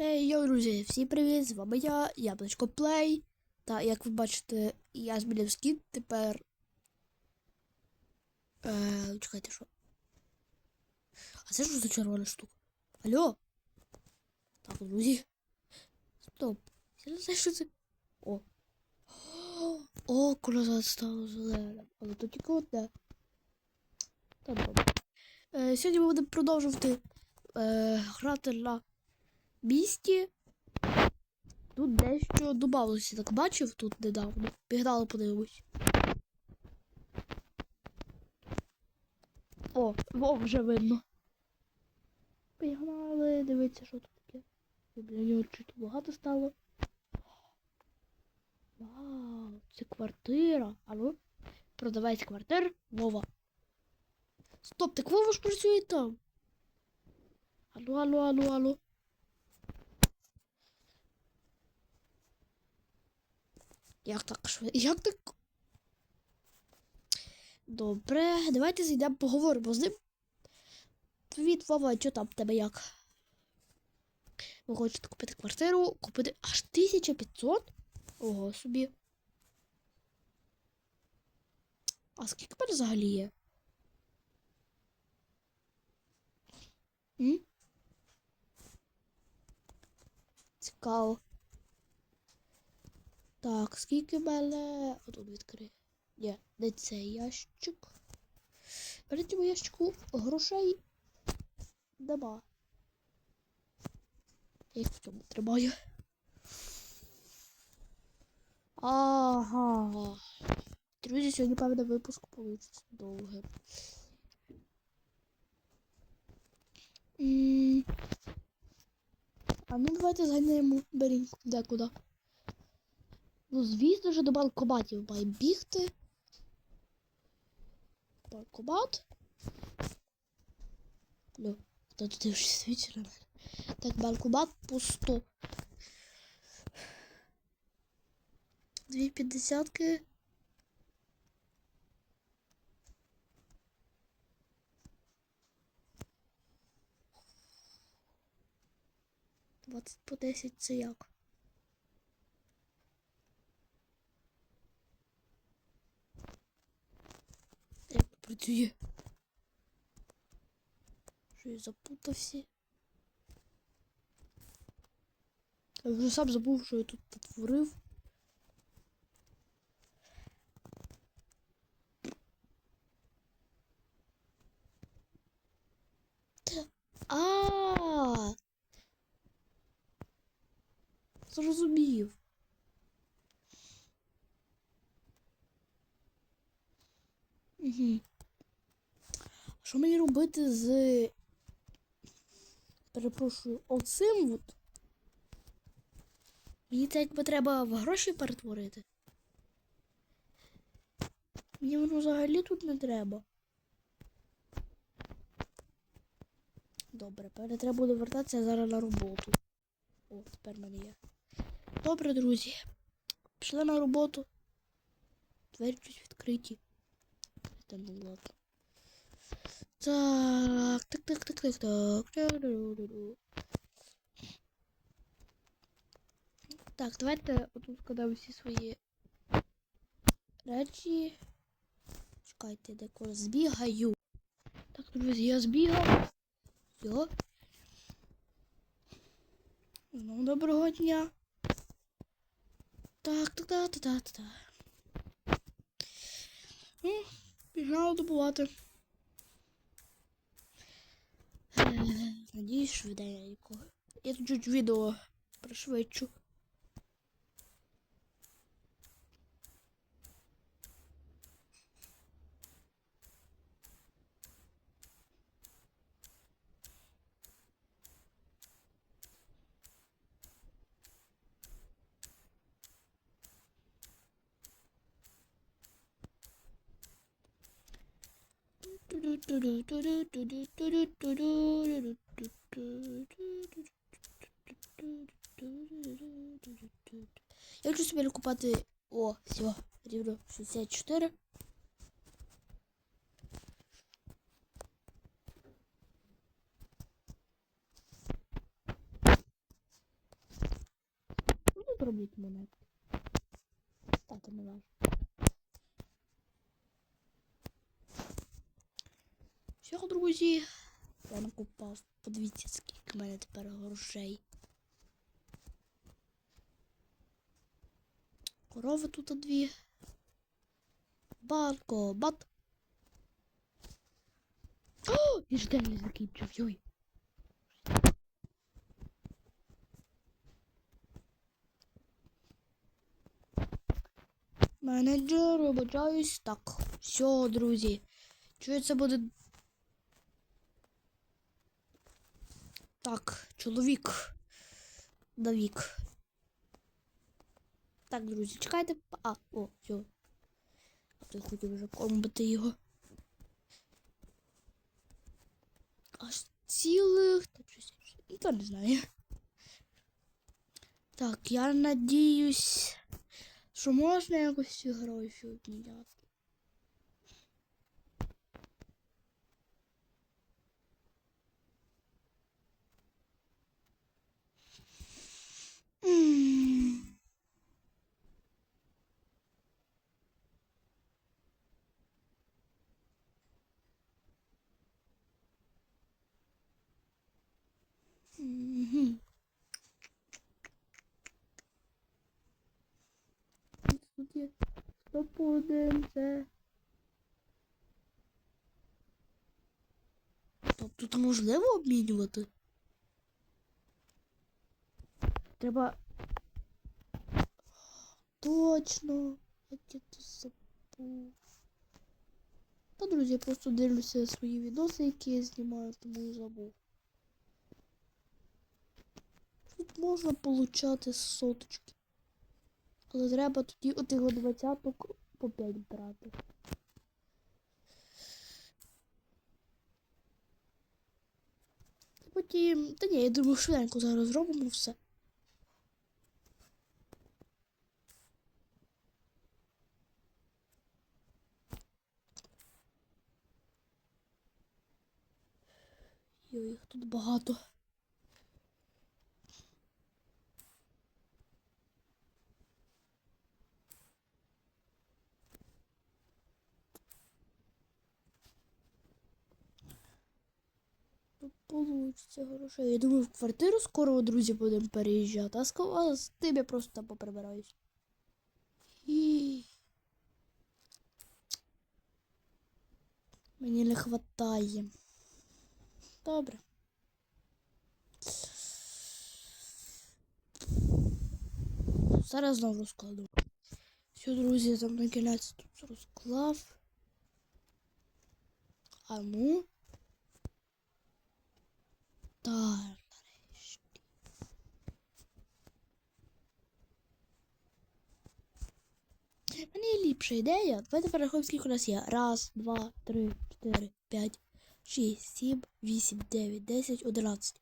Хей, йо, друзі, всім привіт! З вами я, Яблучко Плей. Та як ви бачите, я змінив скін тепер. Е, чекайте, що? А це що за червона штука? Алло? Так, друзі. Стоп. Я не знаю, що це. О. О, круто стало зеленим. Але тут тільки одне. Та добре. Е, сьогодні ми будемо продовжувати е, грати на місті. Тут дещо додалося, так бачив тут недавно. Пігнали подивимось. О, о, вже видно. Пігнали, дивіться, що тут таке. Біля нього чуть багато стало. Вау, це квартира. Алло? Продавець квартир Вова. Стоп, так Вова ж працює там. Алло, алло, алло, алло. Як так швидко? Як так? Добре, давайте зайдемо поговоримо з ним. Привіт, Вова, що там в тебе як? Ви хочете купити квартиру, купити аж 1500? Ого собі. А скільки мене взагалі є? М? Цікаво. Так, скільки в мене. Отут відкрий. Ні, не цей ящик. В цьому ящику грошей нема. Я їх в цьому тримаю. Ага. Друзі, сьогодні, певно, випуск получиться довгим. А ну давайте зганяємо Берінку декуди. Ну, звісно ж, до банкоматів має бігти. Банкомат. Ну, хто тут вже свічі на мене. Так, банкомат пусто. Дві п'ятдесятки. Двадцять по десять це як? Як працює? Що я запутався? Я вже сам забув, що я тут потворив. А. Зрозумів. Угу. Що мені робити з. Перепрошую, оцим от? Мені це якби треба в гроші перетворити. Мені воно взагалі тут не треба. Добре, певне, треба буде вертатися зараз на роботу. О, тепер мене є. Добре, друзі. Пішли на роботу. Двері чуть відкриті. Та ну ладно. Так, так, так, так, так, так. Так, давайте отут складаємо всі свої речі. Чекайте, де коли збігаю. Так, друзі, я збігав. Все. Ну, доброго дня. Так, так, так, так, так, так. Ну, пігнали добувати. Надіюсь, швиденько. Я тут чуть відео пришвидшу. Я хочу собі купати. О, все, рівно 64. пробити монетки? Так, не важно. Все, друзі. Я накупав. Подивіться, скільки в мене тепер грошей. Корови тут дві. Батко, бат. О, і ж не закінчив, йой. Менеджер, вибачаюсь. Так, все, друзі. Чую, це буде. Так, чоловік. Давік. Так, друзі, чекайте. А, о, все. Я хотів вже комбити його. Аж цілих. Ніхто не знає. Так, я надіюсь, що можна якось ці гроші обміняти. М. Мгм. Тут є стопудинце. Тобто тут можливо обмінювати? Треба. Точно. Як я тут забув. Та, друзі, я просто дивлюся свої відоси, які я знімаю, тому забув. Тут можна получати соточки. Але треба тоді от його двадцяток по 5 брати. Потім. Та ні, я думаю, швиденько зараз зробимо все. Йой, їх тут багато. Получиться грошей. Я думаю, в квартиру скоро, друзі, будемо переїжджати, а а з тим я просто там поприбираюсь. І... Мені не хватає. Добре. Зараз знову розкладу. Все, друзі, там на кінець тут розклав. А ну. Так, нарешті. У мене є ліпша ідея. Давайте перерахуємо, скільки у нас є. Раз, два, три, чотири, п'ять, шість, сім, вісім, дев'ять, десять, одинадцять.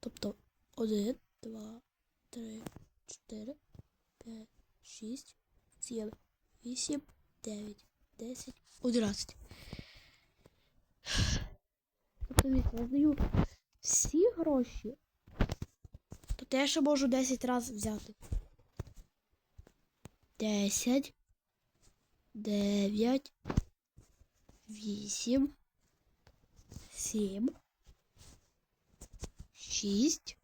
Тобто один, два, три, чотири, п'ять, шість, сім, вісім, дев'ять, десять, одинадцять. Тобто, я здаю всі гроші. Тобто я ще можу 10 разів взяти. 10, 9, 8, 7, 6,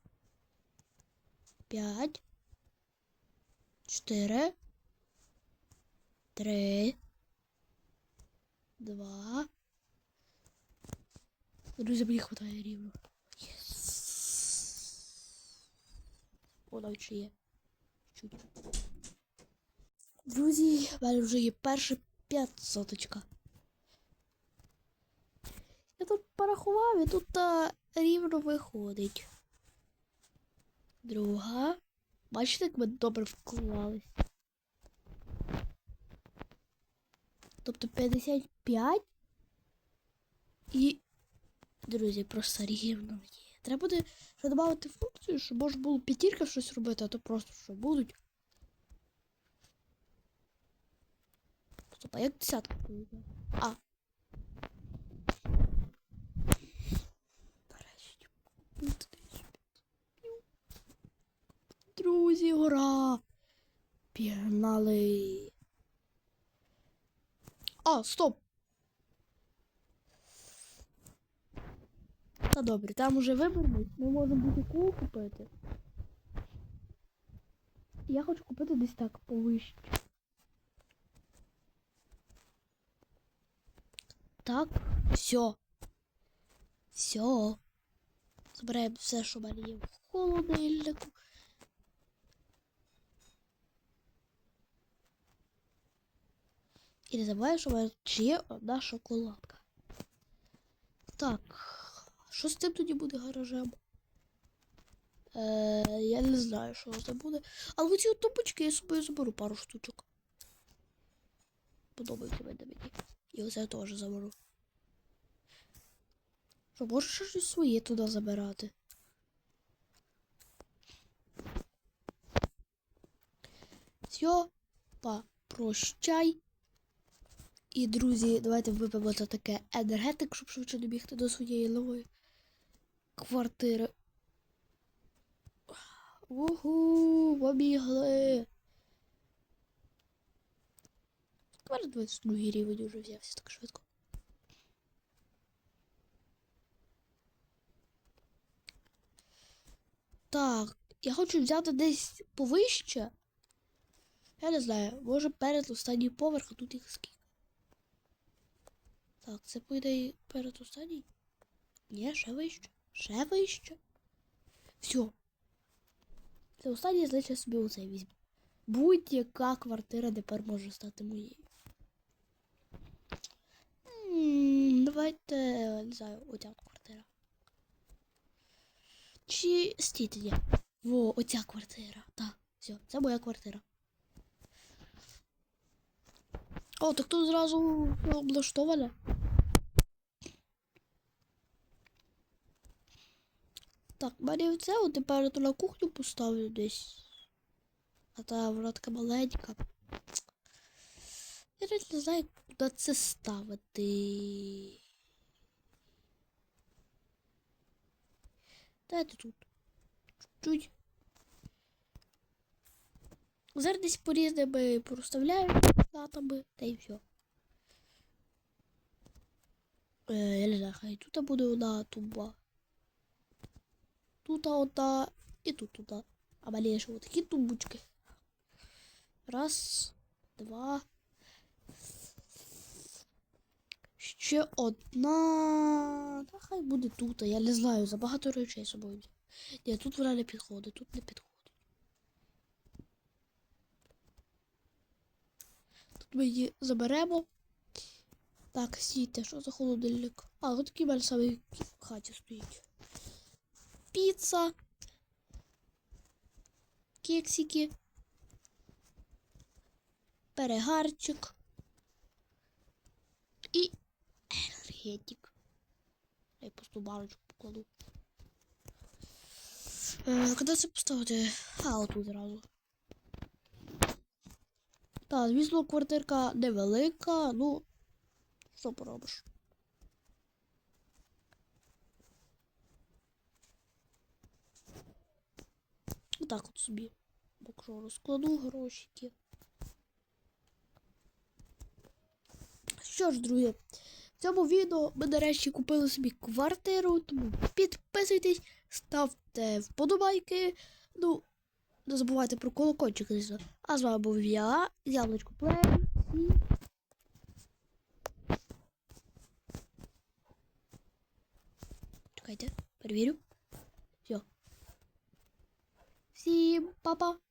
5, 4, 3, 2. Друзі, мені хватає рівно. Навіть ще є. Чуть. Друзі, в мене вже є перша п'ятсоточка. Я тут порахував і тут а, рівно виходить. Друга. Бачите, як ми добре вклались. Тобто 55 і. Друзі, просто рівно є. Треба буде ще додати функцію, щоб можна було п'ятірка щось робити, а то просто що будуть. Стоп, а як десятка? А. Друзі, гора! Пігнали! А, стоп! Та добре, там уже виберемо. Ми можемо будь-яку купити. Я хочу купити десь так повище. Так, все. Все. Забираємо все, що в мене є в холодильнику. І не забувай, що в мене ще є одна шоколадка. Так, що з цим тоді буде гаражем? Е, я не знаю, що це буде. Але ці от топочки я собою заберу пару штучок. Подобається мене мені. І оце я теж заберу. Що, можеш щось своє туди забирати? Все, па, прощай. І, друзі, давайте вип'ємо за таке енергетик, щоб швидше добігти до своєї нової квартири. Угу, побігли. Тепер 22 рівень уже взявся так швидко. Так, я хочу взяти десь повище. Я не знаю, може перед останній поверх, а тут їх скільки. Так, це буде перед останній. Ні, ще вище. Ще вище. Все. Це останнє, я собі оце візьму. Будь-яка квартира тепер може стати моєю. Давайте, не знаю, оця квартира. Чи стійте, ні. Во, оця квартира. Так, все, це моя квартира. О, так тут зразу облаштоване. Так, мене це от тепер на кухню поставлю десь. А та вона така маленька. Я навіть не знаю, куди це ставити. Дайте тут. Чуть-чуть. Зараз десь по різними проставляю датами, та й все. Е, я не знаю, хай тут буде одна туба. Тут одна і тут одна. А є ще отакі тумбочки. Раз, два. Ще одна. Та хай буде тут. Я не знаю, забагато речей взяв. Ні, тут вона не підходить, тут не підходить. Тут ми її заберемо. Так, сійте, що за холодильник? А, от такий мене в хаті стоїть. Піца. Кексики. Перегарчик. І енергетик. Я пусту баночку покладу. Е, куди це поставити? А, отут зразу. Так, звісно, квартирка невелика, ну, що поробиш? Отак от собі. Якщо розкладу грошики. Що ж, друзі, в цьому відео ми нарешті купили собі квартиру, тому підписуйтесь, ставте вподобайки. Ну, не забувайте про колокольчик, звісно. А з вами був я, Яблочко Плей. І... Чекайте, перевірю. C 包包。